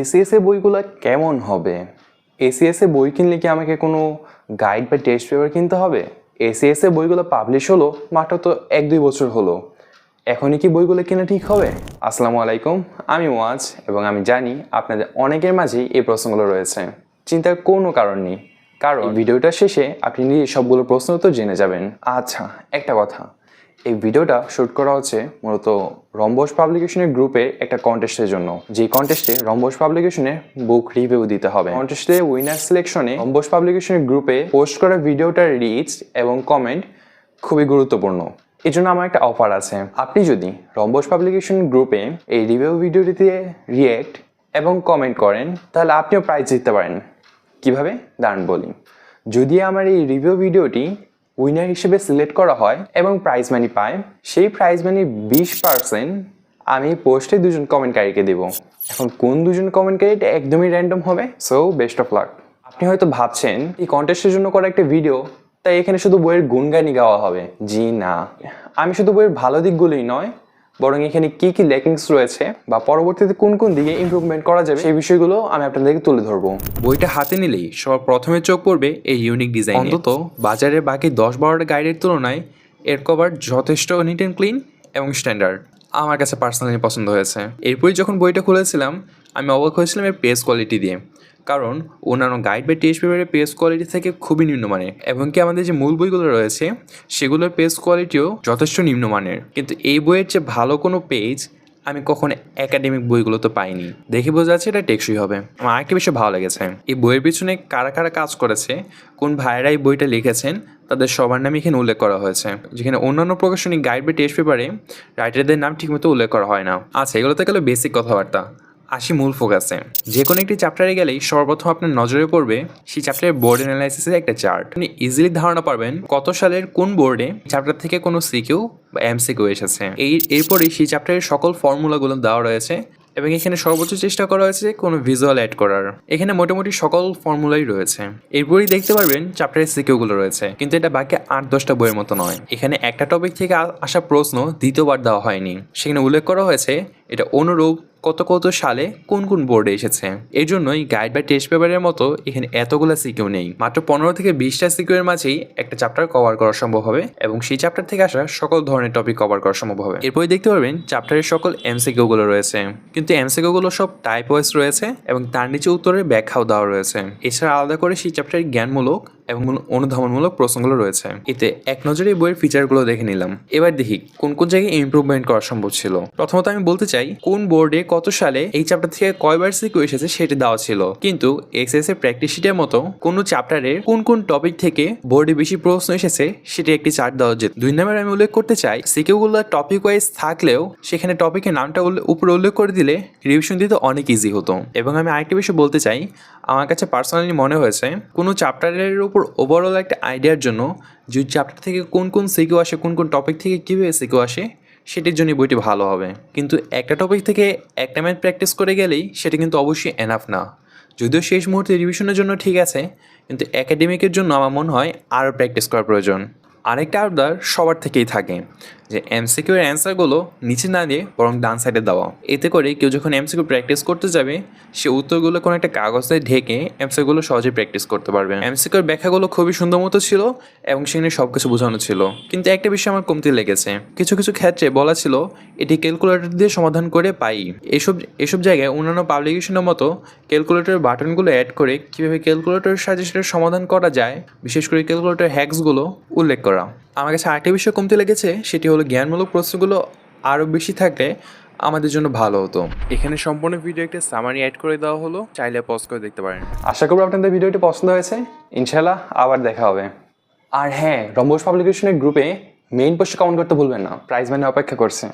এসিএসএ বইগুলো কেমন হবে? এসিএসএ বই কিনলে কি আমাকে কোনো গাইড বা টেস্ট পেপার কিনতে হবে? এসিএসএ বইগুলো পাবলিশ হলো মাত্র তো এক দুই বছর হলো। এখনই কি বইগুলো কেনা ঠিক হবে? আসসালামু আলাইকুম, আমি ওয়াজ এবং আমি জানি আপনাদের অনেকের মাঝেই এই প্রশ্নগুলো রয়েছে। চিন্তার কোনো কারণ নেই। কারণ ভিডিওটা শেষে আপনি নিজে সবগুলো প্রশ্ন তো জেনে যাবেন। আচ্ছা একটা কথা। এই ভিডিওটা শ্যুট করা হচ্ছে মূলত রম্বস পাবলিকেশনের গ্রুপে একটা কন্টেস্টের জন্য। যে কন্টেস্টে রম্বস পাবলিকেশনের বুক রিভিউ দিতে হবে। কন্টেস্টে উইনার সিলেকশনে রম্বস পাবলিকেশনের গ্রুপে পোস্ট করা ভিডিওটার রিচ এবং কমেন্ট খুবই গুরুত্বপূর্ণ। এই জন্য আমার একটা অফার আছে। আপনি যদি রম্বস পাবলিকেশন গ্রুপে এই রিভিউ ভিডিওটিতে রিয়েক্ট এবং কমেন্ট করেন, তাহলে আপনিও প্রাইজ জিততে পারেন। কীভাবে? দাঁড়ান বলি। যদি আমার এই রিভিউ ভিডিওটি উইনার হিসেবে সিলেক্ট করা হয় এবং প্রাইজ মানি পায়। সেই প্রাইজ মানি বিশ পার্সেন্ট আমি পোস্টে দুজন কমেন্টকারীকে দেব। এখন কোন দুজন কমেন্টকারী এটা একদমই র্যান্ডম হবে? সো বেস্ট অফ লাক আপনি হয়তো ভাবছেন, এই কন্টেস্টের জন্য করা একটা ভিডিও তাই এখানে শুধু বইয়ের গুনগানি গাওয়া হবে। জি না। আমি শুধু বইয়ের ভালো দিকগুলোই নয় বরং এখানে কি কি লেকিংস রয়েছে বা পরবর্তীতে কোন কোন দিকে ইমপ্রুভমেন্ট করা যাবে সেই বিষয়গুলো আমি আপনাদেরকে তুলে ধরবো। বইটা হাতে নিলেই সবার প্রথমে চোখ পড়বে এই ইউনিক ডিজাইন অন্তত বাজারের বাকি দশ বারোটা গাইডের তুলনায় এর কভার যথেষ্ট নিট অ্যান্ড ক্লিন এবং স্ট্যান্ডার্ড আমার কাছে পার্সোনালি পছন্দ হয়েছে। এরপরই যখন বইটা খুলেছিলাম আমি অবাক হয়েছিলাম এর পেজ কোয়ালিটি দিয়ে। কারণ অন্যান্য গাইড বা টেস্ট পেপারের পেজ কোয়ালিটি থেকে খুবই নিম্নমানের। এবং কি আমাদের যে মূল বইগুলো রয়েছে, সেগুলোর পেজ কোয়ালিটিও যথেষ্ট নিম্নমানের। কিন্তু এই বইয়ের যে ভালো কোনো পেজ আমি কখনো একাডেমিক বইগুলো তো পাইনি। দেখে বোঝা যাচ্ছে এটা টেকসই হবে। আমার আরেকটি বিষয় ভালো লেগেছে। এই বইয়ের পিছনে কারা কারা কাজ করেছে, কোন ভাইয়েরা এই বইটা লিখেছেন, তাদের সবার নাম এখানে উল্লেখ করা হয়েছে। যেখানে অন্যান্য প্রকাশনী গাইড বা টেস্ট পেপারে রাইটারদের নাম ঠিকমতো উল্লেখ করা হয় না। আচ্ছা এগুলোতে গেলে বেসিক কথাবার্তা। আসি মূল ফোকাসে যে কোনো একটি চ্যাপ্টারে গেলেই সর্বপ্রথম আপনার নজরে পড়বে সেই চ্যাপ্টারের বোর্ড অ্যানালাইসিসের একটা চার্ট আপনি ইজিলি ধারণা পারবেন কত সালের কোন বোর্ডে চ্যাপ্টার থেকে কোনো সিকিউ বা এমসিকিউ এসেছে। এই, এরপরেই সেই চ্যাপ্টারের সকল ফর্মুলাগুলো দেওয়া রয়েছে এবং এখানে সর্বোচ্চ চেষ্টা করা হয়েছে কোনো ভিজুয়াল অ্যাড করার। এখানে মোটামুটি সকল ফর্মুলাই রয়েছে। এরপরই দেখতে পারবেন চ্যাপ্টারের সিকিউগুলো রয়েছে। কিন্তু এটা বাকি আট, দশটা বইয়ের মতো নয়। এখানে একটা টপিক থেকে আসা প্রশ্ন দ্বিতীয়বার দেওয়া হয়নি। সেখানে উল্লেখ করা হয়েছে এটা অনুরূপ কত কত সালে কোন কোন বোর্ডে এসেছে? এই জন্যই গাইড বা টেস্ট পেপারের মতো এখানে এতগুলো সিকিউ নেই। মাত্র পনেরো থেকে বিশটা সিকিউ এর মাঝেই একটা চ্যাপ্টার কভার করা সম্ভব হবে এবং সেই চ্যাপ্টার থেকে আসা সকল ধরনের টপিক কভার করা সম্ভব হবে। এরপরে দেখতে পারবেন চ্যাপ্টারের সকল এমসিকিউ গুলো রয়েছে। কিন্তু এমসিকিউ গুলো সব টাইপ ওয়াইজ রয়েছে এবং তার নিচে উত্তরের ব্যাখ্যাও দেওয়া রয়েছে। এছাড়া আলাদা করে সেই চ্যাপ্টারের জ্ঞানমূলক এবং অনুধাবনমূলক প্রশ্নগুলো রয়েছে। এতে এক নজরে বইয়ের ফিচারগুলো দেখে নিলাম। এবার দেখি কোন কোন জায়গায় ইমপ্রুভমেন্ট করা সম্ভব ছিল। প্রথমত আমি বলতে চাই, কোন বোর্ডে কত সালে এই চ্যাপ্টার থেকে কয়বার সিকিউ এসেছে সেটি দেওয়া ছিল? কিন্তু এক্সএস এর প্র্যাকটিস শিটের মতো কোন চ্যাপ্টারের কোন কোন টপিক থেকে বোর্ডে বেশি প্রশ্ন এসেছে সেটি একটি চার্ট দেওয়া যেত দুই নম্বরে আমি উল্লেখ করতে চাই সিকিউগুলো টপিক ওয়াইজ থাকলেও সেখানে টপিকের নামটা উপরে উল্লেখ করে দিলে রিভিশন দিতে অনেক ইজি হতো। এবং আমি আরেকটি বিষয় বলতে চাই, আমার কাছে পার্সোনালি মনে হয়েছে, কোনো চ্যাপ্টারের উপর ওভারঅল একটা আইডিয়ার জন্য যে চ্যাপ্টার থেকে কোন কোন সিকিউ আসে, কোন কোন টপিক থেকে কীভাবে সিকিউ আসে, সেটির জন্য বইটি ভালো হবে। কিন্তু একটা টপিক থেকে একটা ম্যাথ প্র্যাকটিস করে গেলেই সেটা কিন্তু অবশ্যই এনাফ না। যদিও শেষ মুহূর্তে রিভিশনের জন্য ঠিক আছে, কিন্তু একাডেমিকের জন্য আমার মনে হয় আরও প্র্যাকটিস করা প্রয়োজন। আরেকটা আবদার সবার থেকেই থাকে, যে এমসিকিউ এর অ্যান্সারগুলো নিচে না দিয়ে বরং ডান সাইডে দেওয়া। এতে করে কেউ যখন এমসিকিউ প্র্যাকটিস করতে যাবে, সে উত্তরগুলো কোনো একটা কাগজে ঢেকে এমসিকিউগুলো সহজে প্র্যাকটিস করতে পারবে। এমসিকিউর ব্যাখ্যাগুলো খুবই সুন্দর মতো ছিল এবং সেখানে সব কিছু বোঝানো ছিল। কিন্তু একটা বিষয় আমার কমতি লেগেছে। কিছু কিছু ক্ষেত্রে বলা ছিল, এটি ক্যালকুলেটর দিয়ে সমাধান করে পাই। এসব এসব জায়গায় অন্যান্য পাবলিকেশনের মতো ক্যালকুলেটর বাটনগুলো অ্যাড করে কীভাবে ক্যালকুলেটরের সাহায্যে সেটার সমাধান করা যায়, বিশেষ করে ক্যালকুলেটর হ্যাকসগুলো উল্লেখ করা আমার কাছে আরেকটা বিষয় কমতে লেগেছে সেটি হলো জ্ঞানমূলক প্রশ্নগুলো আরও বেশি থাকলে আমাদের জন্য ভালো হতো। এখানে সম্পূর্ণ ভিডিও একটা সামারি অ্যাড করে দেওয়া হলো চাইলে পজ করে দেখতে পারেন। আশা করব আপনাদের ভিডিওটি পছন্দ হয়েছে। ইনশাল্লাহ আবার দেখা হবে। আর হ্যাঁ রম্বস পাবলিকেশনের গ্রুপে মেইন পোস্টে কমেন্ট করতে ভুলবেন না। প্রাইজ মানে অপেক্ষা করছে।